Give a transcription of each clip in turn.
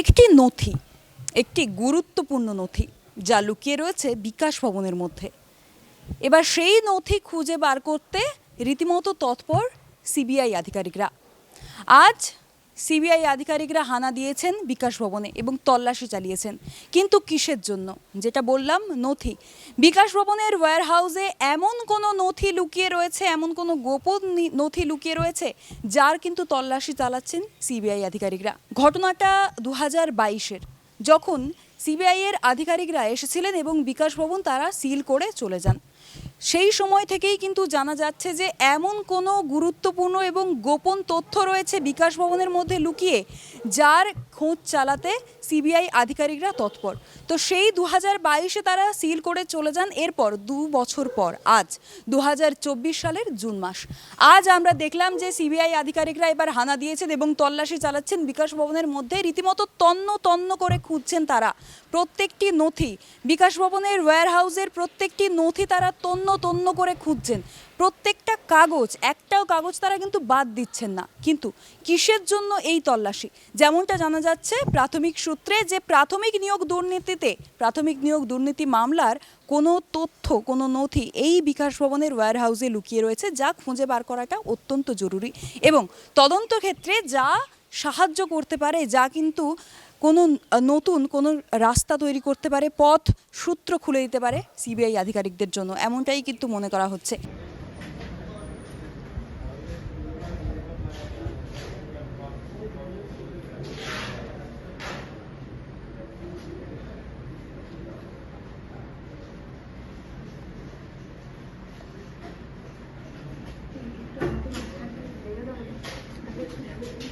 একটি নথি, একটি গুরুত্বপূর্ণ নথি যা লুকিয়ে রয়েছে বিকাশ ভবনের মধ্যে। এবার সেই নথি খুঁজে বার করতে রীতিমতো তৎপর সিবিআই আধিকারিকরা। আজ সিবিআই আধিকারিকরা হানা দিয়েছেন বিকাশ ভবনে এবং তল্লাশি চালিয়েছেন। কিন্তু কিসের জন্য? যেটা বললাম, নথি। বিকাশ ভবনের ওয়্যার হাউসে এমন কোনো নথি লুকিয়ে রয়েছে, এমন কোনো গোপন নথি লুকিয়ে রয়েছে, যার কিন্তু তল্লাশি চালাচ্ছেন সিবিআই আধিকারিকরা। ঘটনাটা দু হাজার বাইশের। যখন সিবিআই এর আধিকারিকরা এসেছিলেন এবং বিকাশ ভবন তারা সিল করে চলে যান। সেই সময় থেকেই কিন্তু জানা যাচ্ছে যে এমন কোনো গুরুত্বপূর্ণ এবং গোপন তথ্য রয়েছে বিকাশ ভবনের মধ্যে লুকিয়ে, যার খোঁজ চালাতে সিবিআই আধিকারিকরা তৎপর। তো সেই দু হাজার বাইশে তারা সিল করে চলে যান এরপর দু বছর পর, আজ দু হাজার চব্বিশ সালের জুন মাস। আজ আমরা দেখলাম যে সিবিআই আধিকারিকরা এবার হানা দিয়েছেন এবং তল্লাশি চালাচ্ছেন বিকাশ ভবনের মধ্যে। রীতিমতো তন্ন তন্ন করে খুঁজছেন তারা। প্রত্যেকটি নথি, বিকাশ ভবনের ওয়্যার হাউসের প্রত্যেকটি নথি তারা তন্ন তন্ন করে খুঁজছেন। প্রত্যেকটা কাগজ, একটাও কাগজ তারা কিন্তু বাদ দিচ্ছেন না। কিন্তু কিসের জন্য এই তল্লাশি? যেমনটা জানা যাচ্ছে, প্রাথমিক সূত্রে যে প্রাথমিক নিয়োগ দুর্নীতিতে, প্রাথমিক নিয়োগ দুর্নীতি মামলার কোনো তথ্য, কোনো নথি এই বিকাশ ভবনের ওয়্যার হাউসে লুকিয়ে রয়েছে, যা খুঁজে বার করাটা অত্যন্ত জরুরি। এবং তদন্ত ক্ষেত্রে যা সাহায্য করতে পারে, যা কিন্তু কোনো নতুন, কোনো রাস্তা তৈরি করতে পারে, পথ সূত্র খুলে দিতে পারে সিবিআই আধিকারিকদের জন্য, এমনটাই কিন্তু মনে করা হচ্ছে।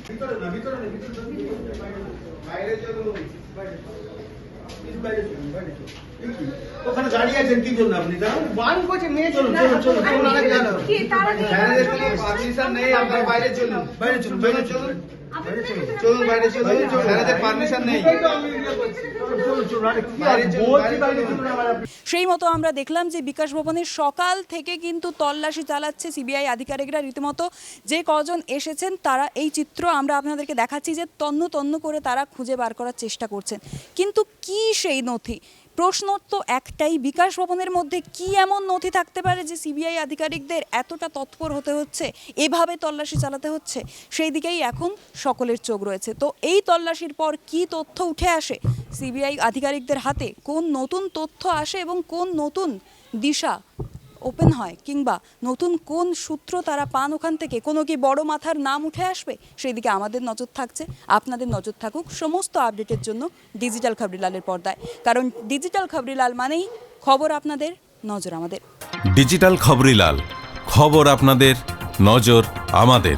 ভিতরে না ভিতরে না ভিতরে বাইরে? ওখানে দাঁড়িয়ে আছেন কি জন্য আপনি? বান করছে মেয়ে চলুন চলুন চলুন চলুন। বাইরে চলুন বাইরে চলুন। বাইরে চলুন। চলুন চলুন বাইরে চলুন। স্যারেদের পারমিশন নেই। চলুন সেই মতো আমরা দেখলাম যে বিকাশ ভবনের সকাল থেকে কিন্তু তল্লাশি চালাচ্ছে সিবিআই আধিকারিকরা। রীতিমতো যে কজন এসেছেন তারা এই চিত্র আমরা আপনাদেরকে দেখাচ্ছি যে তন্ন তন্ন করে তারা খুঁজে বার করার চেষ্টা করছেন। কিন্তু কি সেই নথি? প্রশ্ন তো একটাই, বিকাশ ভবনের মধ্যে কি এমন নথি থাকতে পারে যে সিবিআই আধিকারিকদের এতটা তৎপর হতে হচ্ছে, এভাবে তল্লাশি চালাতে হচ্ছে? সেই দিকেই এখন সকলের চোখ রয়েছে। তো এই তল্লাশির পর কি তথ্য উঠে আসে? সিবিআই আধিকারিকদের হাতে কোন নতুন তথ্য আসে এবং কোন নতুন দিশা ওপেন হয় কিংবা নতুন কোন সূত্র তারা পান ওখান থেকে? কোনো কি বড় মাথার নাম উঠে আসবে? সেই দিকে আমাদের নজর থাকছে। আপনাদের নজর থাকুক সমস্ত আপডেটের জন্য ডিজিটাল খবরিলালের পর্দায়। কারণ ডিজিটাল খবরিলাল মানেই খবর আপনাদের নজর আমাদের। ডিজিটাল খবরিলাল, খবর আপনাদের, নজর আমাদের।